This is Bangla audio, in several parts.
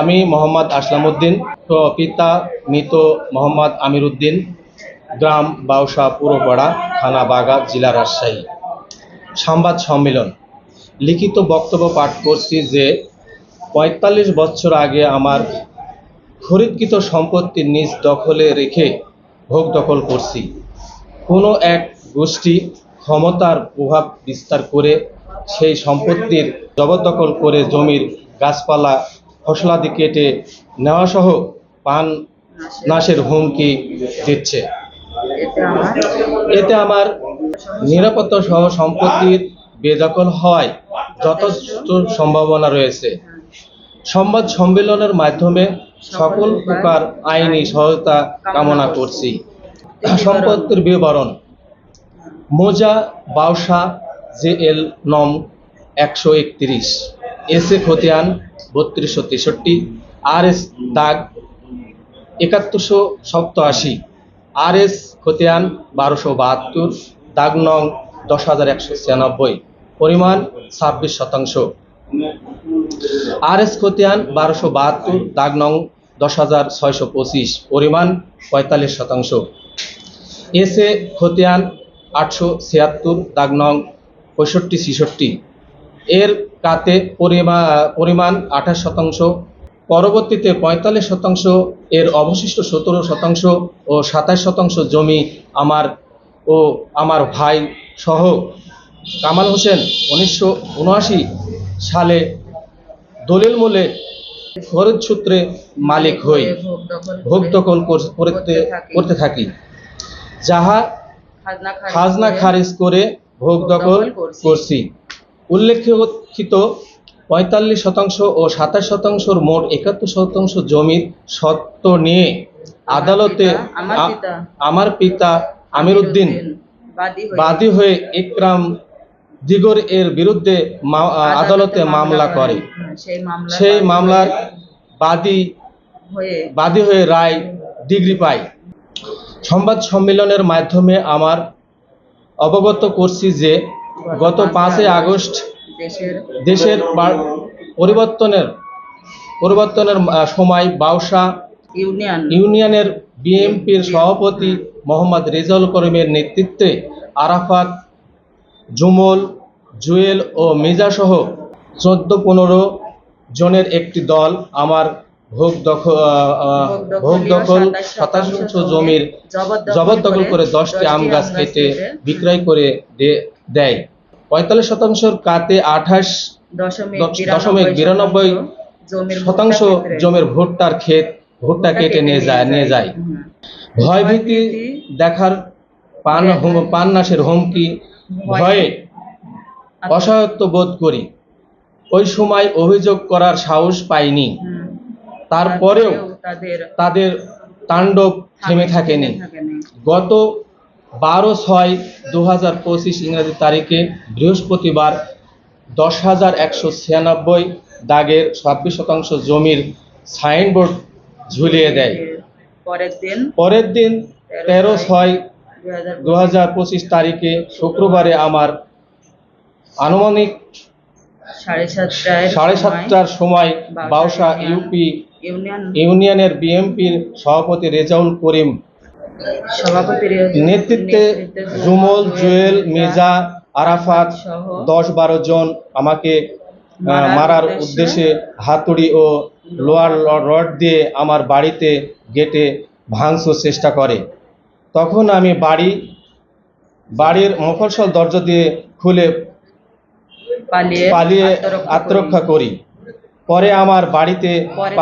আমি মোহাম্মদ আসলাম উদ্দিন পিতা মৃত মোহাম্মদ আমির উদ্দিন গ্রাম বাউসা পুরোপাড়া থানা বাগাত জেলা রাজশাহী। সংবাদ সম্মেলন। লিখিত বক্তব্য পাঠ করছি যে, পঁয়তাল্লিশ বছর আগে আমার খরিদকৃত সম্পত্তি নিজ দখলে রেখে ভোগ দখল করছি। কোনো এক গোষ্ঠী ক্ষমতার প্রভাব বিস্তার করে সেই সম্পত্তির জবরদখল করে জমির গাছপালা ফসলাদি কেটে নেওয়াসহ পান নাশের হুমকি দিচ্ছে। এতে আমার নিরাপত্তা সহ সম্পত্তির বেদখল হওয়ায় যথেষ্ট সম্ভাবনা রয়েছে। সংবাদ সম্মেলনের মাধ্যমে সকল প্রকার আইনি সহায়তা কামনা করছি। সম্পত্তির বিবরণ। মোজা বাউসা জে এল নম একশো একত্রিশ। এস এ খতিয়ান বত্রিশশো তেষট্টি আর এস দাগ একাত্তরশো সপ্তআশি আর এস খতিয়ান বারোশো বাহাত্তর, দাগ নং দশ হাজার একশো ছিয়ানব্বই, পরিমাণ ছাব্বিশ শতাংশ। আর এস খতিয়ান বারোশো বাহাত্তর, দাগ নং দশ হাজার ছয়শো পঁচিশ, পরিমাণ পঁয়তাল্লিশ শতাংশ। এস এ খতিয়ান আটশো ছিয়াত্তর, দাগ নং পঁয়ষট্টি ছেষট্টি। এর কাতে পরিমা পরিমাণ আঠাশ শতাংশ পরবর্তীতে পঁয়তাল্লিশ শতাংশ এর অবশিষ্ট সতেরো শতাংশ ও সাতাশ শতাংশ জমি আমার ও আমার ভাই সহ। কামাল হোসেন উনিশশো উনআশি সালে দলিল মূলে খরচ সূত্রে মালিক হই। ভোগ দখল ভোগ দখল কর- করতে করতে থাকি। যাহা খাজনা খারিজ করে খারিজ করে ভোগ দখল করছি। উল্লেখিত পঁয়তাল্লিশ শতাংশ ও সাতাশ শতাংশর মোট একাত্তর শতাংশ জমির সত্ত্ব নিয়ে আদালতে আমার পিতা আমার উদ্দিন বাদী হয়ে ইকরাম দিগর এর বিরুদ্ধে আদালতে মামলা করে। সেই সেই মামলার বাদী হয়ে বাদী হয়ে রায় ডিগ্রি পায়। সংবাদ সম্মেলনের মাধ্যমে আমার অবগত করছি যে গত পাঁচই আগস্ট দেশের পরিবর্তনের পরিবর্তনের সময় বাউসা ইউনিয়ন। ইউনিয়নের বিএমপির সভাপতি মোহাম্মদ রেজাউল করিমের নেতৃত্বে আরাফাত জুমল জুয়েল ও মির্জাসহ চোদ্দ পনেরো জনের একটি দল আমার ভোগ দখল ভোগ দখল শতাংশ জমির জবরদখল করে দশটি আম গাছ কেটে বিক্রয় করে দেয়। পঁয়তাল্লিশ শতাংশের কাতে আঠাশ দশমিক বিরানব্বই শতাংশ জমির ভুট্টার ক্ষেত ভুট্টা কেটে নিয়ে যায় নিয়ে যায়। ভয়ভীতি দেখার পান হুম- পান নাশের হুমকি ভয়ে অসহায়ত্ব বোধ করি। ওই সময় অভিযোগ করার সাহস পাইনি। তারপরেও তাদের তাণ্ডব থেমে থাকেনি। গত বারো ছয় দু হাজার পঁচিশ ইংরেজি তারিখে বৃহস্পতিবার দশ হাজার একশো ছিয়ানব্বই দাগের ছাব্বিশ শতাংশ জমির সাইনবোর্ড ঝুলিয়ে দেয়। পরের দিন পরের দিন তেরো ছয় দু হাজার পঁচিশ তারিখে শুক্রবারে আমার আনুমানিক সাড়ে সাতটার সময় বাউসা ইউপি ইউনিয়ন ইউনিয়নের বিএনপির সভাপতি রেজাউল করিম নেতৃত্বে জুমল জুয়েল মির্জা আরাফাত দশ বারো জন আমাকে মারার উদ্দেশ্যে হাতুড়ি ও লোয়ার রড দিয়ে আমার বাড়িতে গেটে ভাঙচুর চেষ্টা করে তখন আমি বাড়ি বাড়ির মফসল দরজা দিয়ে খুলে পালিয়ে আত্মরক্ষা করি। পরে আমার বাড়িতে পরে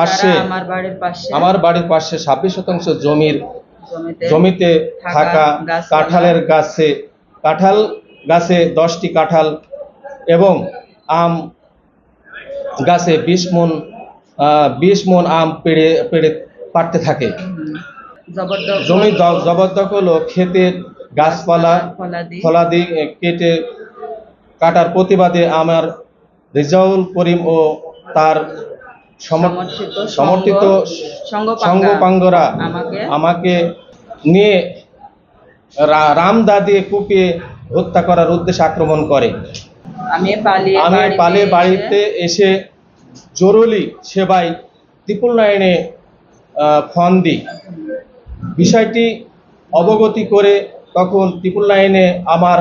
আমার বাড়ির পাশে আমার বাড়ির পাশে ছাব্বিশ শতাংশ জমির জমিতে থাকা কাঁঠালের গাছে কাঁঠাল গাছে দশটি কাঁঠাল এবং আম গাছে বিশ মন বিশ মন আম পেড়ে পেড়ে পাড়তে থাকে। জমি জবরদখল ও ক্ষেতের গাছপালা ফলাদি। কেটে কাটার প্রতিবাদে আমার রেজাউল করিম ও তার সমর্থিত সঙ্গপাঙ্গরা আমাকে নিয়ে রামদা দিয়ে কুপিয়ে হত্যা করার উদ্দেশ্যে আক্রমণ করে। আমি পালে বাড়িতে এসে জরুরি সেবায় ত্রিপুল আহ, ফোন দিই। বিষয়টি অবগতি করে তখন ত্রিপুল লাইনে আমার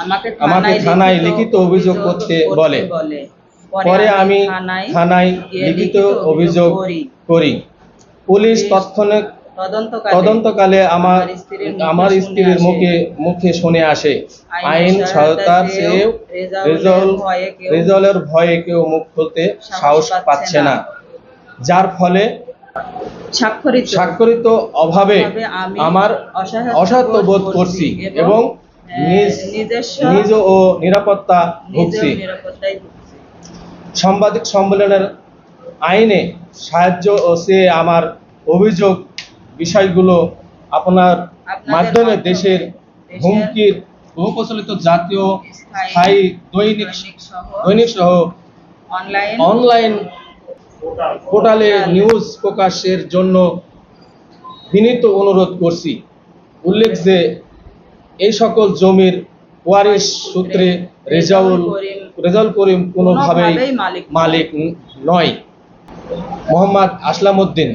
আমাকে আমাকে থানায় লিখিত অভিযোগ করতে বলে। পরে আমি থানায় লিখিত অভিযোগ করি পুলিশ তৎক্ষণিক তদন্তকালে আমার আমার স্ত্রীর মুখে। মুখে শুনে আসে আইন সহায়তার সহায়তা চেয়েও রেজলের ভয়ে কেউ মুখ খুলতে সাহস পাচ্ছে না। যার ফলে স্বাক্ষরিত অভাবে আমার অসহায়ত্ব বোধ করছি এবং নিজ নিজ ও নিরাপত্তা ভুগছি। সাংবাদিক সম্মেলনের আইনে সাহায্য ও সে আমার অভিযোগ বিষয়গুলো আপনার মাধ্যমে দেশের হুমকির বহুপ্রচলিত জাতীয় স্থায়ী দৈনিক দৈনিক সহ অনলাইন অনলাইন পোর্টালে নিউজ প্রকাশের জন্য বিনীত অনুরোধ করছি। উল্লেখ যে এই সকল জমির ওয়ারিশ সূত্রে রেজাউল রেজাউল করিম কোনোভাবেই। মালিক নয় মোহাম্মদ আসলাম উদ্দিন